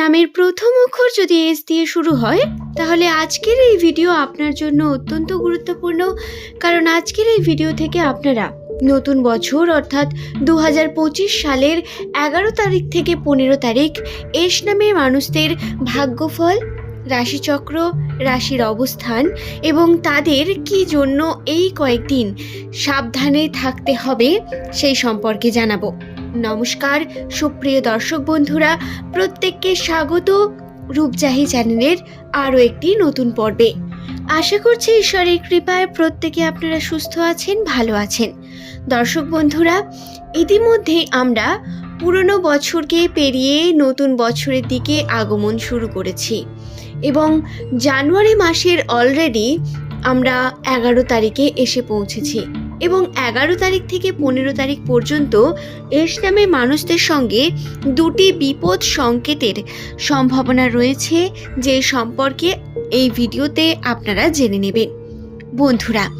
নামের প্রথম অক্ষর যদি এস দিয়ে শুরু হয়, তাহলে আজকের এই ভিডিও আপনার জন্য অত্যন্ত গুরুত্বপূর্ণ। কারণ আজকের এই ভিডিও থেকে আপনারা নতুন বছর, অর্থাৎ দু হাজার পঁচিশ সালের এগারো তারিখ থেকে পনেরো তারিখ এস নামের মানুষদের ভাগ্যফল, রাশিচক্র, রাশির অবস্থান এবং তাদের কি জন্য এই কয়েকদিন সাবধানে থাকতে হবে, সেই সম্পর্কে জানাব। নমস্কার, সুপ্রিয় দর্শক বন্ধুরা, প্রত্যেককে স্বাগত রূপজাহি চ্যানেলের আরও একটি নতুন পর্বে। আশা করছি ঈশ্বরের কৃপায় প্রত্যেকে আপনারা সুস্থ আছেন, ভালো আছেন। দর্শক বন্ধুরা, ইতিমধ্যেই আমরা পুরনো বছরকে পেরিয়ে নতুন বছরের দিকে আগমন শুরু করেছি এবং জানুয়ারি মাসের অলরেডি আমরা এগারো তারিখে এসে পৌঁছেছি। এবং এগারো তারিখ থেকে পনেরো তারিখ পর্যন্ত এস মানুষদের সঙ্গে দুটি বিপদ সংকেতের সম্ভাবনা রয়েছে যে সম্পর্কে এই ভিডিওতে আপনারা জেনে নেবেন। বন্ধুরা,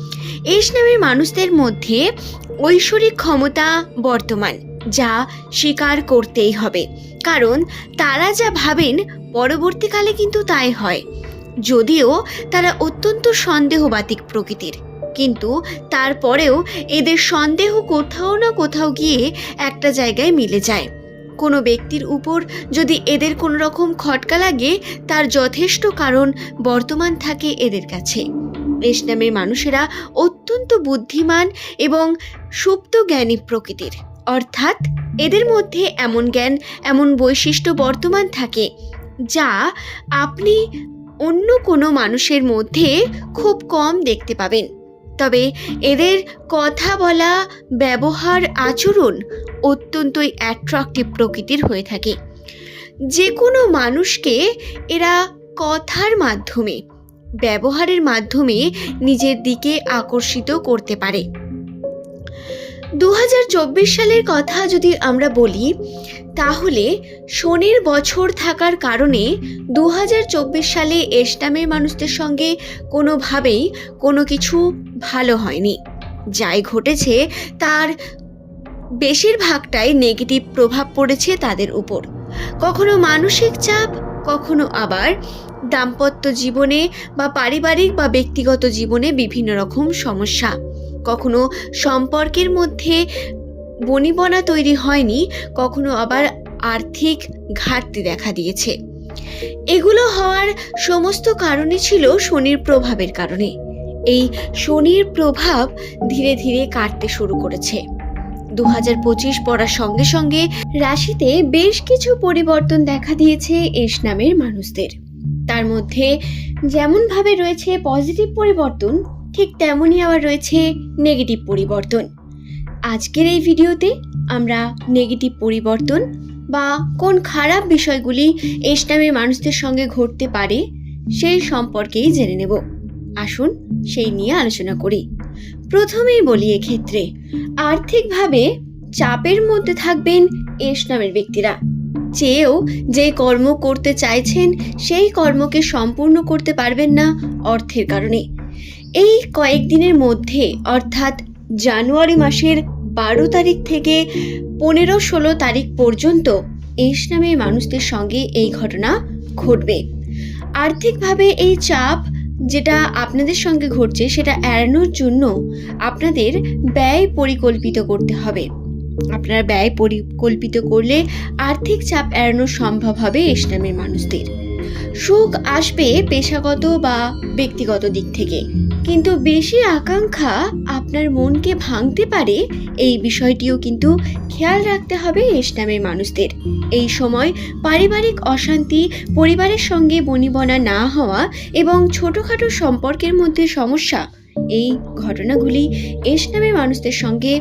এস নামের মানুষদের মধ্যে ঐশ্বরিক ক্ষমতা বর্তমান, যা স্বীকার করতেই হবে। কারণ তারা যা ভাবেন, পরবর্তীকালে কিন্তু তাই হয়। যদিও তারা অত্যন্ত সন্দেহবাতিক প্রকৃতির। কিন্তু তারপরেও এদের সন্দেহ কোথাও না কোথাও গিয়ে একটা জায়গায় মিলে যায়। কোনো ব্যক্তির উপর যদি এদের কোনো রকম খটকা লাগে, তার যথেষ্ট কারণ বর্তমান থাকে এদের কাছে। এস নামের মানুষেরা অত্যন্ত বুদ্ধিমান এবং সুপ্ত জ্ঞানী প্রকৃতির। অর্থাৎ এদের মধ্যে এমন জ্ঞান, এমন বৈশিষ্ট্য বর্তমান থাকে, যা আপনি অন্য কোনো মানুষের মধ্যে খুব কম দেখতে পাবেন। তবে এদের কথা বলা, ব্যবহার, আচরণ অত্যন্তই অ্যাট্রাকটিভ প্রকৃতির হয়ে থাকে। যে কোনো মানুষকে এরা কথার মাধ্যমে, ব্যবহারের মাধ্যমে নিজের দিকে আকর্ষিত করতে পারে। দু হাজার চব্বিশ সালের কথা যদি আমরা বলি তাহলে শনির বছর থাকার কারণে দু হাজার চব্বিশ সালে এস্টামের মানুষদের সঙ্গে কোনোভাবেই কোনো কিছু ভালো হয়নি। যাই ঘটেছে, তার বেশিরভাগটাই নেগেটিভ প্রভাব পড়েছে তাদের উপর। কখনো মানসিক চাপ, কখনো আবার দাম্পত্য জীবনে বা পারিবারিক বা ব্যক্তিগত জীবনে বিভিন্ন রকম সমস্যা। কখনো সম্পর্কের মধ্যে বনিবনা তৈরি হয়নি, কখনো আবার আর্থিক ঘাটতি দেখা দিয়েছে। এগুলো হওয়ার সমস্ত কারণে ছিল শনির প্রভাবের কারণে। এই শনির প্রভাব ধীরে ধীরে কাটতে শুরু করেছে। দু হাজার পঁচিশ পড়ার সঙ্গে সঙ্গে রাশিতে বেশ কিছু পরিবর্তন দেখা দিয়েছে এস নামের মানুষদের। তার মধ্যে যেমনভাবে রয়েছে পজিটিভ পরিবর্তন, ঠিক তেমনই আবার রয়েছে নেগেটিভ পরিবর্তন। আজকের এই ভিডিওতে আমরা নেগেটিভ পরিবর্তন বা কোন খারাপ বিষয়গুলি এস নামের মানুষদের সঙ্গে ঘটতে পারে সেই সম্পর্কেই জেনে নেব। আসুন সেই নিয়ে আলোচনা করি। প্রথমেই বলি এক্ষেত্রে, আর্থিকভাবে চাপের মধ্যে থাকবেন এস নামের ব্যক্তিরা। চেয়েও যে কর্ম করতে চাইছেন, সেই কর্মকে সম্পূর্ণ করতে পারবেন না অর্থের কারণে। এই কয়েকদিনের মধ্যে, অর্থাৎ জানুয়ারি মাসের বারো তারিখ থেকে পনেরো ষোলো তারিখ পর্যন্ত এস নামের মানুষদের সঙ্গে এই ঘটনা ঘটবে। আর্থিকভাবে এই চাপ যেটা আপনাদের সঙ্গে ঘটছে, সেটা এড়ানোর জন্য আপনাদের ব্যয় পরিকল্পিত করতে হবে। আপনারা ব্যয় পরিকল্পিত করলে আর্থিক চাপ এড়ানো সম্ভব হবে এস নামের মানুষদের। সুখ আসবে পেশাগত বা ব্যক্তিগত দিক থেকে। কিন্তু বেশি আকাঙ্ক্ষা আপনার মনকে ভাঙতে পারে, এই বিষয়টিও কিন্তু খেয়াল রাখতে হবে এস নামের মানুষদের। এই সময় পারিবারিক অশান্তি, পরিবারের সঙ্গে বনিবনা না হওয়া এবং ছোটোখাটো সম্পর্কের মধ্যে সমস্যা, এই ঘটনাগুলি এস নামের মানুষদের সঙ্গে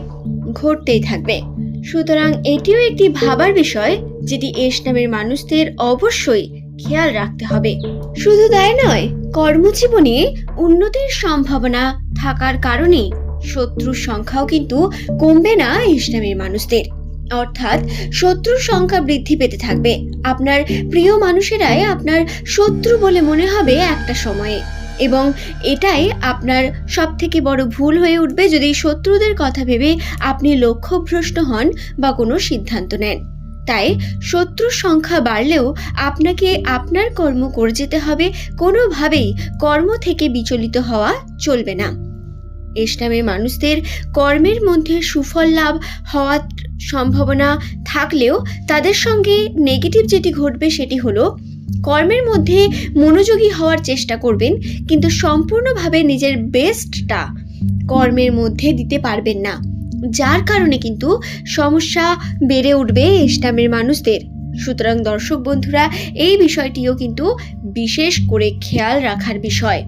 ঘটতেই থাকবে। সুতরাং এটিও একটি ভাবার বিষয় যেটি এস নামের মানুষদের অবশ্যই খেয়াল রাখতে হবে। শুধু তাই নয় কর্মজীবনে উন্নতির সম্ভাবনা থাকার কারণে শত্রুর সংখ্যাও কিন্তু কমবে না ইসলামের মানুষদের। অর্থাৎ শত্রুর সংখ্যা বৃদ্ধি পেতে থাকবে। আপনার প্রিয় মানুষেরাই আপনার শত্রু বলে মনে হবে একটা সময়ে। এবং এটাই আপনার সব থেকে বড় ভুল হয়ে উঠবে যদি শত্রুদের কথা ভেবে আপনি লক্ষ্যভ্রষ্ট হন বা কোনো সিদ্ধান্ত নেন। তাই শত্রুর সংখ্যা বাড়লেও আপনাকে আপনার কর্ম করে যেতে হবে, কোনোভাবেই কর্ম থেকে বিচলিত হওয়া চলবে না। ইসলামের মানুষদের কর্মের মধ্যে সুফল লাভ হওয়ার সম্ভাবনা থাকলেও তাদের সঙ্গে নেগেটিভ যেটি ঘটবে সেটি হলো, কর্মের মধ্যে মনোযোগী হওয়ার চেষ্টা করবেন, কিন্তু সম্পূর্ণভাবে নিজের বেস্টটা কর্মের মধ্যে দিতে পারবেন না। যার কারণে কিন্তু সমস্যা বেড়ে উঠবে ইসলামের মানুষদের। সুতরাং দর্শক বন্ধুরা, এই বিষয়টিও কিন্তু বিশেষ করে খেয়াল রাখার বিষয়।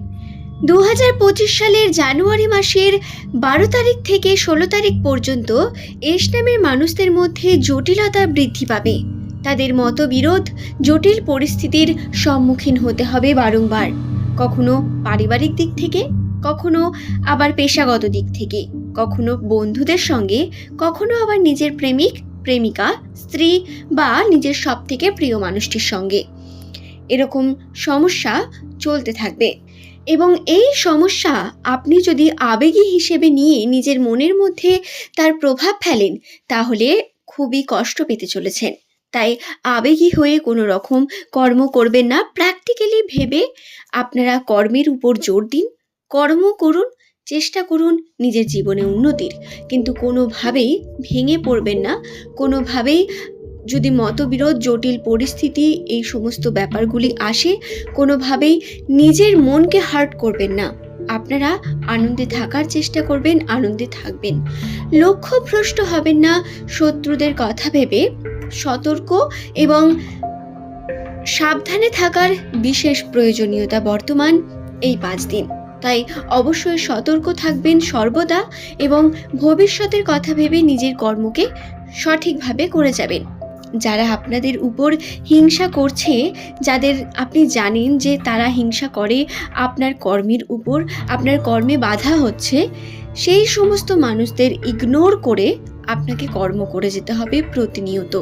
দু হাজার পঁচিশ সালের জানুয়ারি মাসের বারো তারিখ থেকে ষোলো তারিখ পর্যন্ত ইসলামের মানুষদের মধ্যে জটিলতা বৃদ্ধি পাবে। তাদের মতবিরোধ, জটিল পরিস্থিতির সম্মুখীন হতে হবে বারংবার। কখনো পারিবারিক দিক থেকে, কখনো আবার পেশাগত দিক থেকে। কখনো বন্ধুদের সঙ্গে, কখনো আবার নিজের প্রেমিক, প্রেমিকা, স্ত্রী বা নিজের সব থেকে প্রিয় মানুষটির সঙ্গে। এরকম সমস্যা চলতে থাকবে। এবং এই সমস্যা আপনি যদি আবেগী হিসেবে নিয়ে নিজের মনের মধ্যে তার প্রভাব ফেলেন, তাহলে খুবই কষ্ট পেতে চলেছেন। তাই আবেগী হয়ে কোনো রকম কর্ম করবেন না। প্র্যাকটিক্যালি ভেবে আপনারা কর্মের উপর জোর দিন, কর্ম করুন চেষ্টা করুন নিজের জীবনে উন্নতির। কিন্তু কোনোভাবেই ভেঙে পড়বেন না। কোনোভাবেই যদি মতবিরোধ, জটিল পরিস্থিতি এই সমস্ত ব্যাপারগুলি আসে, কোনোভাবেই নিজের মনকে হার্ট করবেন না। আপনারা আনন্দে থাকার চেষ্টা করবেন, আনন্দে থাকবেন। লক্ষ্যভ্রষ্ট হবেন না শত্রুদের কথা ভেবে। সতর্ক এবং সাবধানে থাকার বিশেষ প্রয়োজনীয়তা বর্তমান এই পাঁচ দিন। তাই অবশ্যই সতর্ক থাকবেন সর্বদা এবং ভবিষ্যতের কথা ভেবে নিজের কর্মকে সঠিকভাবে করে যাবেন। যারা আপনাদের উপর হিংসা করছে, যাদের আপনি জানেন যে তারা হিংসা করে আপনার কর্মের উপর, আপনার কর্মে বাধা হচ্ছে, সেই সমস্ত মানুষদের ইগনোর করে আপনাকে কর্ম করে যেতে হবে প্রতিনিয়ত।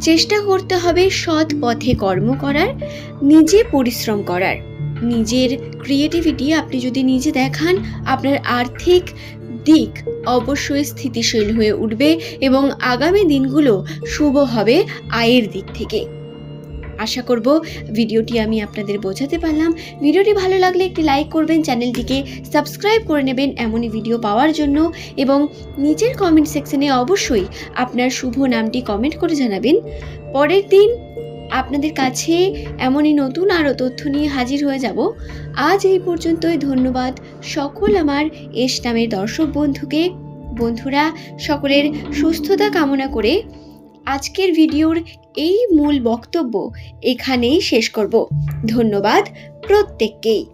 চেষ্টা করতে হবে সৎ পথে কর্ম করার, নিজে পরিশ্রম করার। নিজের ক্রিয়েটিভিটি আপনি যদি নিজে দেখান, আপনার আর্থিক দিক অবশ্যই স্থিতিশীল হয়ে উঠবে এবং আগামী দিনগুলো শুভ হবে আয়ের দিক থেকে। আশা করব ভিডিওটি আমি আপনাদের বোঝাতে পারলাম। ভিডিওটি ভালো লাগলে একটি লাইক করবেন, চ্যানেলটিকে সাবস্ক্রাইব করে নেবেন এমনই ভিডিও পাওয়ার জন্য এবং নিচের কমেন্ট সেকশনে অবশ্যই আপনার শুভ নামটি কমেন্ট করে জানাবেন। পরের দিন আপনাদের কাছে এমনই নতুন আরও তথ্য নিয়ে হাজির হয়ে যাব। আজ এই পর্যন্তই, ধন্যবাদ। সকল আমার এস নামের দর্শক বন্ধুকে। বন্ধুরা, সকলের সুস্থতা কামনা করে আজকের ভিডিওর এই মূল বক্তব্য এখানেই শেষ করব। ধন্যবাদ প্রত্যেককেই।